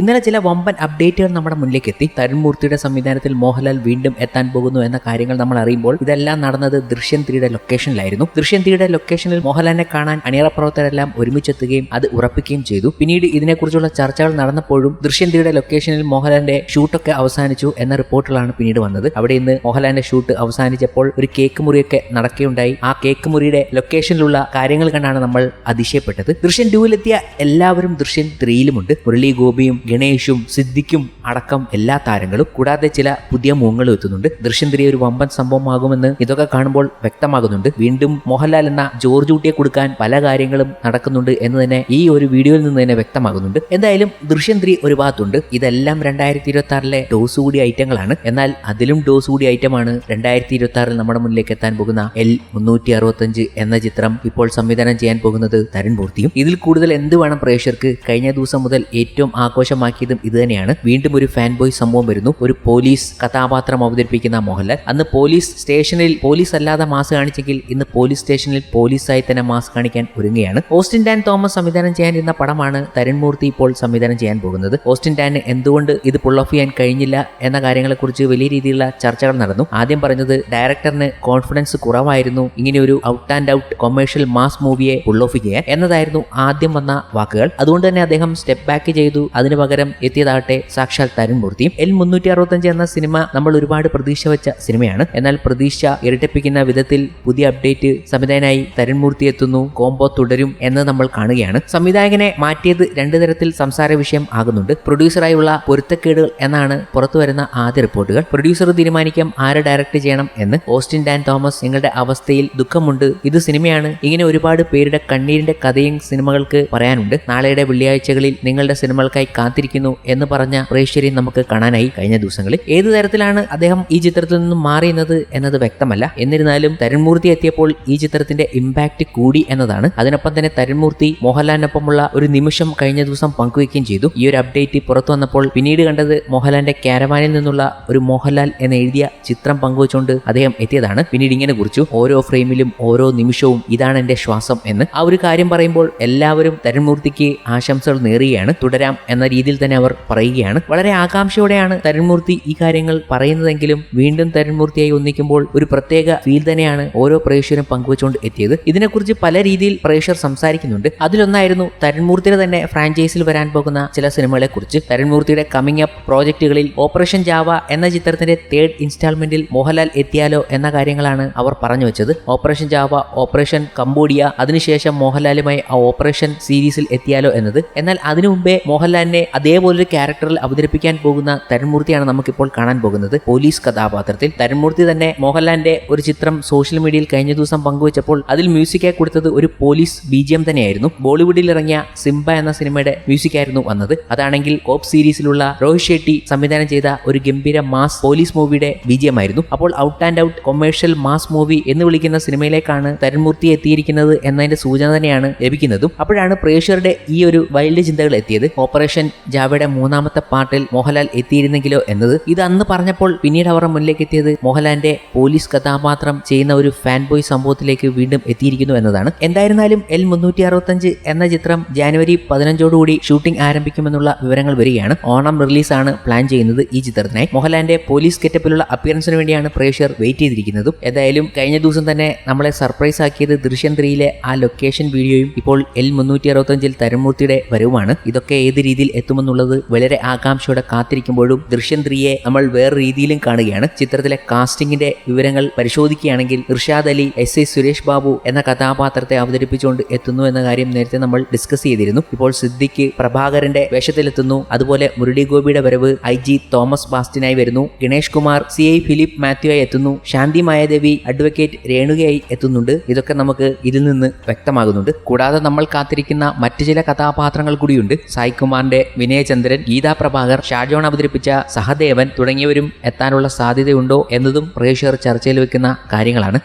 ഇന്നലെ ചില വമ്പൻ അപ്ഡേറ്റുകൾ നമ്മുടെ മുന്നിലേക്ക് എത്തി. തരുൺമൂർത്തിയുടെ സംവിധാനത്തിൽ മോഹൻലാൽ വീണ്ടും എത്താൻ പോകുന്നു എന്ന കാര്യങ്ങൾ നമ്മൾ അറിയുമ്പോൾ ഇതെല്ലാം നടന്നത് ദൃശ്യം ത്രീയുടെ ലൊക്കേഷനിലായിരുന്നു ദൃശ്യം ത്രീയുടെ ലൊക്കേഷനിൽ മോഹൻലാലിനെ കാണാൻ അണിയറ പ്രവർത്തകരെല്ലാം ഒരുമിച്ചെത്തുകയും അത് ഉറപ്പിക്കുകയും ചെയ്തു. പിന്നീട് ഇതിനെക്കുറിച്ചുള്ള ചർച്ചകൾ നടന്നപ്പോഴും ദൃശ്യം ത്രീയുടെ ലൊക്കേഷനിൽ മോഹൻലാലിന്റെ ഷൂട്ടൊക്കെ അവസാനിച്ചു എന്ന റിപ്പോർട്ടുകളാണ് പിന്നീട് വന്നത്. അവിടെ ഇന്ന് മോഹൻലാലിന്റെ ഷൂട്ട് അവസാനിച്ചപ്പോൾ ഒരു കേക്ക് മുറിയൊക്കെ നടക്കുകയുണ്ടായി. ആ കേക്ക് മുറിയുടെ ലൊക്കേഷനിലുള്ള കാര്യങ്ങൾ കണ്ടാണ് നമ്മൾ അതിശയപ്പെട്ടത്. ദൃശ്യം ടൂവിലെത്തിയ എല്ലാവരും ദൃശ്യം ത്രീയിലുമുണ്ട് മുരളി ഗോപിയും ഗണേഷും സിദ്ദിഖും അടക്കം എല്ലാ താരങ്ങളും കൂടാതെ ചില പുതിയ മുഖങ്ങളും എത്തുന്നുണ്ട്. ദൃശ്യം ഒരു വമ്പൻ സംഭവമാകുമെന്ന് ഇതൊക്കെ കാണുമ്പോൾ വ്യക്തമാകുന്നുണ്ട്. വീണ്ടും മോഹൻലാൽ എന്ന ജോർജ് കുട്ടിയെ കൊടുക്കാൻ പല കാര്യങ്ങളും നടക്കുന്നുണ്ട് എന്ന് തന്നെ ഈ ഒരു വീഡിയോയിൽ നിന്ന് തന്നെ വ്യക്തമാകുന്നുണ്ട്. എന്തായാലും ദൃശ്യം ത്രീ ഒരു ഭാഗത്തുണ്ട്. ഇതെല്ലാം രണ്ടായിരത്തി ഇരുപത്തി ആറിലെ ഡോസ് കൂടി ഐറ്റങ്ങളാണ്. എന്നാൽ അതിലും ഡോസ് കൂടി ഐറ്റമാണ് രണ്ടായിരത്തി ഇരുപത്തി ആറിൽ നമ്മുടെ മുന്നിലേക്ക് എത്താൻ പോകുന്ന എൽ മുന്നൂറ്റി അറുപത്തഞ്ച് എന്ന ചിത്രം ഇപ്പോൾ സംവിധാനം ചെയ്യാൻ പോകുന്നത് തരുൺ മൂർത്തിയും. ഇതിൽ കൂടുതൽ എന്ത് വേണം പ്രേക്ഷകർക്ക്? കഴിഞ്ഞ ദിവസം മുതൽ ഏറ്റവും ആഘോഷമാക്കിയതും ഇത് തന്നെയാണ്. വീണ്ടും ഒരു ഫാൻ ബോയ് സംഭവം വരുന്നു. ഒരു പോലീസ് കഥാപാത്രം അവതരിപ്പിക്കുന്ന മോഹൻലാൽ. അന്ന് പോലീസ് സ്റ്റേഷനിൽ പോലീസ് അല്ലാതെ മാസ് കാണിച്ചെങ്കിൽ ഇന്ന് പോലീസ് സ്റ്റേഷനിൽ പോലീസായി തന്നെ മാസ് കാണിക്കാൻ ഒരുങ്ങുകയാണ്. ഓസ്റ്റിൻ ഡാൻ തോമസ് സംവിധാനം ചെയ്യാനിരുന്ന പടമാണ് തരുൺമൂർത്തി ഇപ്പോൾ സംവിധാനം ചെയ്യാൻ പോകുന്നത്. ഓസ്റ്റിൻ ഡാന് എന്തുകൊണ്ട് ഇത് പുൾ ഓഫ് ചെയ്യാൻ കഴിഞ്ഞില്ല എന്ന കാര്യങ്ങളെക്കുറിച്ച് വലിയ രീതിയിലുള്ള ചർച്ചകൾ നടന്നു. ആദ്യം പറഞ്ഞത് ഡയറക്ടറിന് കോൺഫിഡൻസ് കുറവായിരുന്നു. ഇങ്ങനെ ഒരു out and out commercial mass മൂവിയെ pull off ചെയ്യാൻ എന്നതായിരുന്നു ആദ്യം വന്ന വാക്കുകൾ. അതുകൊണ്ട് തന്നെ അദ്ദേഹം സ്റ്റെപ്പ് ബാക്ക് ചെയ്തു. അതിനു പകരം എത്തിയതാകട്ടെ സാക്ഷാൽ തരുൺ മൂർത്തി എൽ മുന്നൂറ്റി അറുപത്തഞ്ച് എന്ന സിനിമ നമ്മൾ ഒരുപാട് പ്രതീക്ഷ വെച്ച സിനിമയാണ്. എന്നാൽ പ്രതീക്ഷ ഇരട്ടിപ്പിക്കുന്ന വിധത്തിൽ പുതിയ അപ്ഡേറ്റ് സംവിധായകനായി തരുൺ മൂർത്തി എത്തുന്നു കോംബോ തുടരും എന്ന് നമ്മൾ കാണുകയാണ്. സംവിധായകനെ മാറ്റിയത് രണ്ടു തരത്തിൽ സംസാര വിഷയം ആകുന്നുണ്ട്. പ്രൊഡ്യൂസറായുള്ള പൊരുത്തക്കേടുകൾ എന്നാണ് പുറത്തു വരുന്ന ആദ്യ റിപ്പോർട്ടുകൾ. പ്രൊഡ്യൂസർ തീരുമാനിക്കാം ആരെ ഡയറക്ട് ചെയ്യണം എന്ന്. ഓസ്റ്റിൻ ഡാൻ തോമസ് നിങ്ങളുടെ അവസ്ഥയിൽ ദുഃഖമുണ്ട്. ഇത് സിനിമയാണ്. ഇങ്ങനെ ഒരുപാട് പേരുടെ കണ്ണീരിന്റെ കഥയും സിനിമകൾക്ക് പറയാനുണ്ട്. നാളെയുടെ വെള്ളിയാഴ്ചകളിൽ നിങ്ങളുടെ സിനിമകൾക്കായി കാത്തിരിക്കുന്നു എന്ന് പറഞ്ഞ പ്രേക്ഷകരെ നമുക്ക് കാണാനായി കഴിഞ്ഞ ദിവസങ്ങളിൽ. ഏത് തരത്തിലാണ് അദ്ദേഹം ഈ ചിത്രത്തിൽ നിന്നും മാറിയുന്നത് എന്നത് വ്യക്തമല്ല. എന്നിരുന്നാലും തരുൺമൂർത്തി എത്തിയപ്പോൾ ഈ ചിത്രത്തിന്റെ ഇമ്പാക്ട് കൂടി എന്നതാണ്. അതിനൊപ്പം തന്നെ തരുൺമൂർത്തി മോഹൻലാലിനൊപ്പമുള്ള ഒരു നിമിഷം കഴിഞ്ഞ ദിവസം പങ്കുവയ്ക്കുകയും ചെയ്തു. ഈ ഒരു അപ്ഡേറ്റ് പുറത്തു വന്നപ്പോൾ പിന്നീട് കണ്ടത് മോഹൻലാലിന്റെ കാരവാനിൽ നിന്നുള്ള ഒരു മോഹൻലാൽ എന്ന് എഴുതിയ ചിത്രം പങ്കുവച്ചുകൊണ്ട് അദ്ദേഹം എത്തിയതാണ്. പിന്നീട് ഇങ്ങനെ കുറിച്ചു. ഓരോ ഫ്രെയിമിലും ഓരോ നിമിഷവും ഇതാണ് എന്റെ ശ്വാസം എന്ന്. ആ ഒരു കാര്യം പറയുമ്പോൾ എല്ലാവരും തരുൺമൂർത്തിക്ക് ആശംസകൾ നേറുകയാണ് തുടരാം എന്ന രീതിയിൽ തന്നെ അവർ പറയുകയാണ്. വളരെ ആകാംക്ഷയോടെയാണ് തരുൺമൂർത്തി ഈ കാര്യങ്ങൾ പറയുന്നതെങ്കിലും വീണ്ടും തരുൺമൂർത്തിയായി ഒന്നിക്കുമ്പോൾ ഒരു പ്രത്യേക ഫീൽ തന്നെയാണ് ഓരോ പ്രേക്ഷകരും പങ്കുവച്ചുകൊണ്ട് എത്തിയത്. ഇതിനെക്കുറിച്ച് പല രീതിയിൽ പ്രേക്ഷകർ സംസാരിക്കുന്നുണ്ട്. അതിലൊന്നായിരുന്നു തരുൺമൂർത്തിയുടെ തന്നെ ഫ്രാഞ്ചൈസിൽ വരാൻ പോകുന്ന ചില സിനിമകളെ കുറിച്ച് തരുൺമൂർത്തിയുടെ കമ്മിങ് അപ്പ് പ്രോജക്റ്റുകളിൽ ഓപ്പറേഷൻ ജാവ എന്ന ചിത്രത്തിന്റെ തേർഡ് ഇൻസ്റ്റാൾമെന്റിൽ മോഹൻലാൽ എത്തിയാലോ എന്ന കാര്യങ്ങളാണ് അവർ പറഞ്ഞു വെച്ചത്. ഓപ്പറേഷൻ ജാവ ഓപ്പറേഷൻ കംബോഡിയ അതിനുശേഷം മോഹൻലാലുമായി ആ ഓപ്പറേഷൻ സീരീസിൽ എത്തിയാലോ എന്നത്. എന്നാൽ അതിനു മുമ്പേ മോഹൻലാലിനെ അതേപോലൊരു ക്യാരക്ടറിൽ അവതരിപ്പിക്കാൻ പോകുന്ന തരുൺമൂർത്തിയാണ് നമുക്കിപ്പോൾ കാണാൻ പോകുന്നത്. പോലീസ് കഥാപാത്രത്തിൽ തരുൺമൂർത്തി തന്നെ മോഹൻലാലിന്റെ ഒരു ചിത്രം സോഷ്യൽ മീഡിയയിൽ കഴിഞ്ഞ ദിവസം പങ്കുവച്ചപ്പോൾ അതിൽ മ്യൂസിക്കായി കൊടുത്തത് ഒരു പോലീസ് ബി ജി എം തന്നെയായിരുന്നു. ബോളിവുഡിൽ ഇറങ്ങിയ സിംബ എന്ന സിനിമയുടെ മ്യൂസിക് ആയിരുന്നു വന്നത്. അതാണെങ്കിൽ കോപ്പ് സീരീസിലുള്ള രോഹിത് ഷെട്ടി സംവിധാനം ചെയ്ത ഒരു ഗംഭീര മാസ് പോലീസ് മൂവിയുടെ ബി ജി എം ആയിരുന്നു. അപ്പോൾ out and out commercial mass movie എന്ന് വിളിക്കുന്ന സിനിമയിലേക്കാണ് തരുൺമൂർത്തി എത്തിയിരിക്കുന്നത് എന്നതിന്റെ സൂചന തന്നെയാണ് ലഭിക്കുന്നതും. അപ്പോഴാണ് പ്രേക്ഷകരുടെ ഈ ഒരു വൈൽഡ് ചിന്തകൾ എത്തിയത്. ഓപ്പറേഷൻ ജാവയുടെ മൂന്നാമത്തെ പാട്ടിൽ മോഹൻലാൽ എത്തിയിരുന്നെങ്കിലോ എന്നത്? ഇത് അന്ന് പറഞ്ഞപ്പോൾ പിന്നീട് അവരുടെ മുന്നിലേക്ക് എത്തിയത് മോഹൻലാലിന്റെ പോലീസ് കഥാപാത്രം ചെയ്യുന്ന ഒരു ഫാൻ ബോയ് സംഭവത്തിലേക്ക് വീണ്ടും എത്തിയിരിക്കുന്നു എന്നതാണ്. എന്തായിരുന്നാലും എൽ മുന്നൂറ്റി അറുപത്തഞ്ച് എന്ന ചിത്രം ജാനുവരി പതിനഞ്ചോടുകൂടി ഷൂട്ടിംഗ് ആരംഭിക്കുമെന്നുള്ള വിവരങ്ങൾ വരികയാണ്. ഓണം റിലീസാണ് പ്ലാൻ ചെയ്യുന്നത് ഈ ചിത്രത്തിനായി മോഹൻലാലിന്റെ പോലീസ് കെറ്റപ്പിലുള്ള അപ്പിയറൻസിന് വേണ്ടിയാണ് പ്രേക്ഷകർ വെയിറ്റ് ചെയ്തിരിക്കുന്നതും. എന്തായാലും കഴിഞ്ഞ ദിവസം തന്നെ നമ്മളെ സർപ്രൈസ് ആക്കിയത് ദൃശ്യം ത്രീയിലെ ആ ലൊക്കേഷൻ വീഡിയോയും ഇപ്പോൾ എൽ മുന്നൂറ്റി അറുപത്തഞ്ചിൽ തരമൂർത്തിയുടെ വരവുമാണ്. ഇതൊക്കെ ഏത് രീതിയിൽ എത്തുമെന്നുള്ളത് വളരെ ആകാംക്ഷയോടെ കാത്തിരിക്കുമ്പോഴും ദൃശ്യം ത്രീയെ നമ്മൾ വേറെ രീതിയിലും കാണുകയാണ്. ചിത്രത്തിലെ കാസ്റ്റിംഗിന്റെ വിവരങ്ങൾ പരിശോധിക്കുകയാണെങ്കിൽ ഇർഷാദ് അലി എസ് എ സുരേഷ് ബാബു എന്ന കഥാപാത്രത്തെ അവതരിപ്പിച്ചുകൊണ്ട് എത്തുന്നു എന്ന കാര്യം നേരത്തെ നമ്മൾ ഡിസ്കസ് ചെയ്തിരുന്നു. ഇപ്പോൾ സിദ്ദിഖ് പ്രഭാകരന്റെ വേഷത്തിലെത്തുന്നു. അതുപോലെ മുരളി ഗോപിയുടെ വരവ് ഐ ജി തോമസ് ബാസ്റ്റിനായി വരുന്നു. Ganesh Kumar C I Philip Mathew ആയി എത്തുന്നു. ശാന്തി മായാദേവി അഡ്വക്കേറ്റ് രേണുകയായി എത്തുന്നുണ്ട്. ഇതൊക്കെ നമുക്ക് ഇതിൽ നിന്ന് വ്യക്തമാകുന്നുണ്ട്. കൂടാതെ നമ്മൾ കാത്തിരിക്കുന്ന മറ്റു ചില കഥാപാത്രങ്ങൾ കൂടിയുണ്ട്. സായ് കുമാറിന്റെ വിനയചന്ദ്രൻ ഗീതാ പ്രഭാകർ ഷാജോൺ അവതരിപ്പിച്ച സഹദേവൻ തുടങ്ങിയവരും എത്താനുള്ള സാധ്യതയുണ്ടോ എന്നതും പ്രേക്ഷകർ ചർച്ചയിൽ വെക്കുന്ന കാര്യങ്ങളാണ്.